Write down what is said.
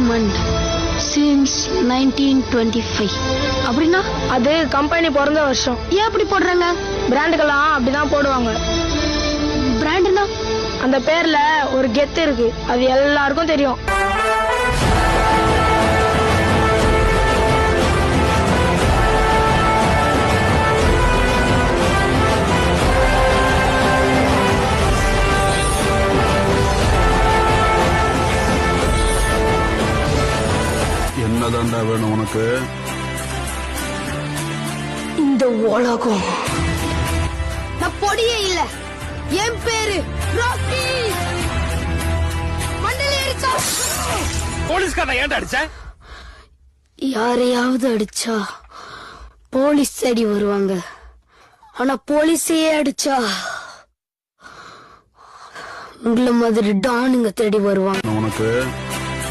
Diamond since nineteen twenty five அப்படின்னா அது company பிறந்த வருஷம். ஏன் அப்படி போடுறாங்க? பிராண்டுக்கெல்லாம் அப்படிதான் போடுவாங்க. பிராண்டுனா அந்த பேர்ல ஒரு கெத்து இருக்கு. அது எல்லாருக்கும் தெரியும். என்னதான்டா வேணும் உனக்கு? இந்த உலகம். நான் பொடியே இல்ல. என் பேரு ராக்கி. போலீஸ்காரன் ஏன்டா அடிச்ச? யாரையாவது அடிச்சா போலீஸ் தேடி வருவாங்க. ஆனா போலீஸையே அடிச்சா உங்களை மாதிரி டானுங்க தேடி வருவாங்க. உனக்கு?